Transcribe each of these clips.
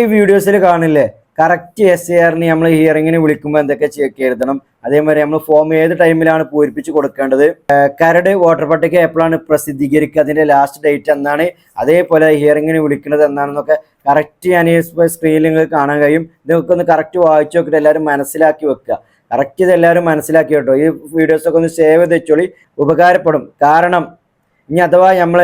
ഈ വീഡിയോസിൽ കാണില്ലേ? കറക്റ്റ് എസ് എ ആറിന് നമ്മൾ ഹിയറിങ്ങിന് വിളിക്കുമ്പോൾ എന്തൊക്കെ ചെക്ക് എഴുതണം. അതേമാതിരി നമ്മൾ ഫോം ഏത് ടൈമിലാണ് പൂരിപ്പിച്ച് കൊടുക്കേണ്ടത്? കരട് വോട്ടർ പട്ടിക എപ്പോഴാണ് പ്രസിദ്ധീകരിക്കുക? അതിന്റെ ലാസ്റ്റ് ഡേറ്റ് എന്നാണ്. അതേപോലെ ഹിയറിങ്ങിന് വിളിക്കുന്നത് എന്നാണെന്നൊക്കെ കറക്റ്റ് ഞാൻ സ്ക്രീനിൽ നിങ്ങൾക്ക് കാണാൻ കഴിയും. ഇതൊക്കെ ഒന്ന് കറക്റ്റ് വായിച്ചു നോക്കിയിട്ട് എല്ലാവരും മനസ്സിലാക്കി വെക്കുക. കറക്റ്റ് ഇത് എല്ലാവരും മനസ്സിലാക്കി കേട്ടോ. ഈ വീഡിയോസൊക്കെ ഒന്ന് സേവ് ചെയ്ത് വെച്ചോളി. ഉപകാരപ്പെടും. കാരണം ഇനി അഥവാ നമ്മൾ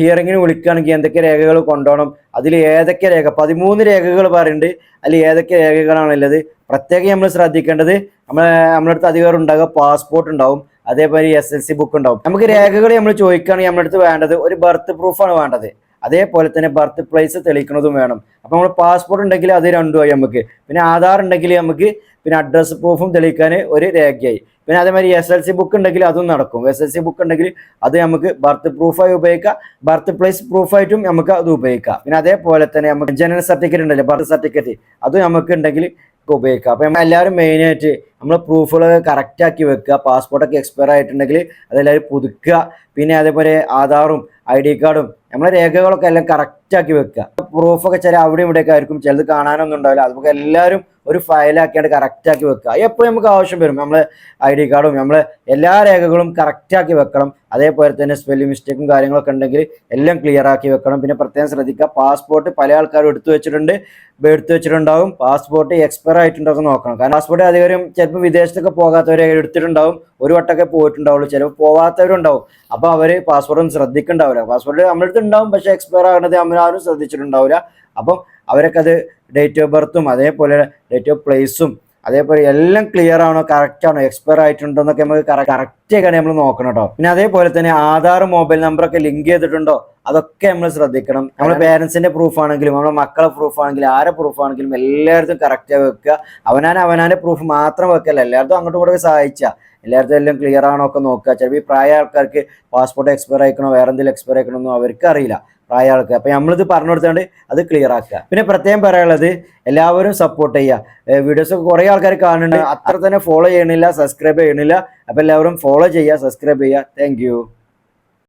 ഹിയറിങ്ങിന് വിളിക്കുകയാണെങ്കിൽ എന്തൊക്കെ രേഖകൾ കൊണ്ടുപോകണം? അതിൽ ഏതൊക്കെ രേഖ? പതിമൂന്ന് രേഖകൾ പറയുന്നുണ്ട്. അതിൽ ഏതൊക്കെ രേഖകളാണുള്ളത് പ്രത്യേകം നമ്മൾ ശ്രദ്ധിക്കേണ്ടത് നമ്മൾ നമ്മുടെ അടുത്ത് അധികം ഉണ്ടാകുക പാസ്പോർട്ട് ഉണ്ടാവും. അതേപോലെ എസ് എൽ സി ബുക്ക് ഉണ്ടാവും. നമുക്ക് രേഖകൾ നമ്മൾ ചോദിക്കുകയാണെങ്കിൽ നമ്മുടെ അടുത്ത് വേണ്ടത് ഒരു ബർത്ത് പ്രൂഫാണ് വേണ്ടത്. അതേപോലെ തന്നെ ബർത്ത് പ്ലേസ് തെളിയിക്കുന്നതും വേണം. അപ്പോൾ നമ്മൾ പാസ്പോർട്ട് ഉണ്ടെങ്കിൽ അത് രണ്ടുമായി നമുക്ക്. പിന്നെ ആധാർ ഉണ്ടെങ്കിൽ നമുക്ക് പിന്നെ അഡ്രസ് പ്രൂഫും തെളിയിക്കാൻ ഒരു രേഖയായി. പിന്നെ അതേമാതിരി എസ് എൽ സി ബുക്ക് ഉണ്ടെങ്കിൽ അതും നടക്കും. എസ് എൽ സി ബുക്ക് ഉണ്ടെങ്കിൽ അത് നമുക്ക് ബർത്ത് പ്രൂഫായി ഉപയോഗിക്കാം. ബർത്ത് പ്ലേസ് പ്രൂഫായിട്ടും നമുക്ക് അത് ഉപയോഗിക്കാം. പിന്നെ അതേപോലെ തന്നെ നമുക്ക് ജനന സർട്ടിഫിക്കറ്റ് ഉണ്ടല്ലോ ബർത്ത് സർട്ടിഫിക്കറ്റ് അത് നമുക്ക് ഉണ്ടെങ്കിൽ ഉപയോഗിക്കാം. അപ്പം എല്ലാവരും മെയിനായിട്ട് നമ്മൾ പ്രൂഫുകളൊക്കെ കറക്റ്റ് ആക്കി വെക്കുക പാസ്പോർട്ടൊക്കെ എക്സ്പയർ ആയിട്ടുണ്ടെങ്കിൽ അതെല്ലാവരും പുതുക്കുക. പിന്നെ അതേപോലെ ആധാറും ഐ ഡി കാർഡും നമ്മളെ രേഖകളൊക്കെ എല്ലാം കറക്റ്റ് ആക്കി വെക്കുക. പ്രൂഫൊക്കെ ചില അവിടെ ഇവിടെയൊക്കെ ആയിരിക്കും ചിലത് കാണാനൊന്നും ഉണ്ടാവില്ല. അതൊക്കെ എല്ലാവരും ഒരു ഫയലാക്കിയാണ്ട് കറക്റ്റ് ആക്കി വെക്കുക. എപ്പോഴും നമുക്ക് ആവശ്യം വരും. നമ്മൾ ഐ ഡി കാർഡും നമ്മൾ എല്ലാ രേഖകളും കറക്റ്റ് ആക്കി വെക്കണം. അതേപോലെ തന്നെ സ്പെല്ലിംഗ് മിസ്റ്റേക്കും കാര്യങ്ങളൊക്കെ ഉണ്ടെങ്കിൽ എല്ലാം ക്ലിയർ ആക്കി വെക്കണം. പിന്നെ പ്രത്യേകം ശ്രദ്ധിക്കുക പാസ്പോർട്ട് പല ആൾക്കാരും എടുത്തു വെച്ചിട്ടുണ്ട് എടുത്തു വെച്ചിട്ടുണ്ടാവും. പാസ്പോർട്ട് എക്സ്പയർ ആയിട്ടുണ്ടോ നോക്കണം. കാരണം പാസ്പോർട്ട് അധികം ചിലപ്പോൾ വിദേശത്തൊക്കെ പോകാത്തവരെ എടുത്തിട്ടുണ്ടാവും. ഒരു വട്ടമൊക്കെ പോയിട്ടുണ്ടാവുള്ളൂ. ചിലപ്പോൾ പോകാത്തവരുണ്ടാവും അപ്പോൾ അവർ പാസ്പോർട്ട് ഒന്നും ശ്രദ്ധിക്കുന്നുണ്ടാവില്ല പാസ്പോർട്ട് നമ്മുടെ അടുത്ത് ഉണ്ടാവും. പക്ഷേ എക്സ്പയർ ആകുന്നത് നമ്മളാരും ശ്രദ്ധിച്ചിട്ടുണ്ടാവില്ല. അപ്പം അവരൊക്കെ അത് ഡേറ്റ് ഓഫ് ബർത്തും അതേപോലെ ഡേറ്റ് ഓഫ് പ്ലേസും അതേപോലെ എല്ലാം ക്ലിയർ ആണോ കറക്റ്റ് ആണോ എക്സ്പയർ ആയിട്ടുണ്ടോ എന്നൊക്കെ നമുക്ക് കറക്റ്റ് ആയിക്കാണ് നമ്മൾ നോക്കണം കേട്ടോ. പിന്നെ അതേപോലെ തന്നെ ആധാർ മൊബൈൽ നമ്പറൊക്കെ ലിങ്ക് ചെയ്തിട്ടുണ്ടോ? അതൊക്കെ നമ്മൾ ശ്രദ്ധിക്കണം. നമ്മുടെ പേരൻസിന്റെ പ്രൂഫ് ആണെങ്കിലും നമ്മുടെ മക്കളെ പ്രൂഫ് ആണെങ്കിലും ആരെ പ്രൂഫ് ആണെങ്കിലും എല്ലായിടത്തും കറക്റ്റ് വെക്കുക. അവനാൻ അവനാന്റെ പ്രൂഫ് മാത്രം വെക്കല്ല. എല്ലായിടത്തും അങ്ങോട്ടും ഇങ്ങോട്ടും സഹായിച്ച. എല്ലായിടത്തും എല്ലാം ക്ലിയർ ആണോ ഒക്കെ നോക്കുക. ചിലപ്പോൾ ഈ പ്രായ ആൾക്കാർക്ക് പാസ്പോർട്ട് എക്സ്പയർ ആയിക്കണോ വേറെ എന്തെങ്കിലും എക്സ്പയർ ആയിക്കണോ ഒന്നും അവർക്ക് അറിയില്ല. പ്രായ ആൾക്ക്. അപ്പം നമ്മളിത് പറഞ്ഞു കൊടുത്തോണ്ട് അത് ക്ലിയർ ആക്കുക. പിന്നെ പ്രത്യേകം പറയാനുള്ളത് എല്ലാവരും സപ്പോർട്ട് ചെയ്യുക. വീഡിയോസ് ഒക്കെ കുറേ ആൾക്കാർ കാണുന്നുണ്ട്. അത്ര തന്നെ ഫോളോ ചെയ്യണില്ല സബ്സ്ക്രൈബ് ചെയ്യണില്ല അപ്പം എല്ലാവരും ഫോളോ ചെയ്യുക സബ്സ്ക്രൈബ് ചെയ്യുക. താങ്ക്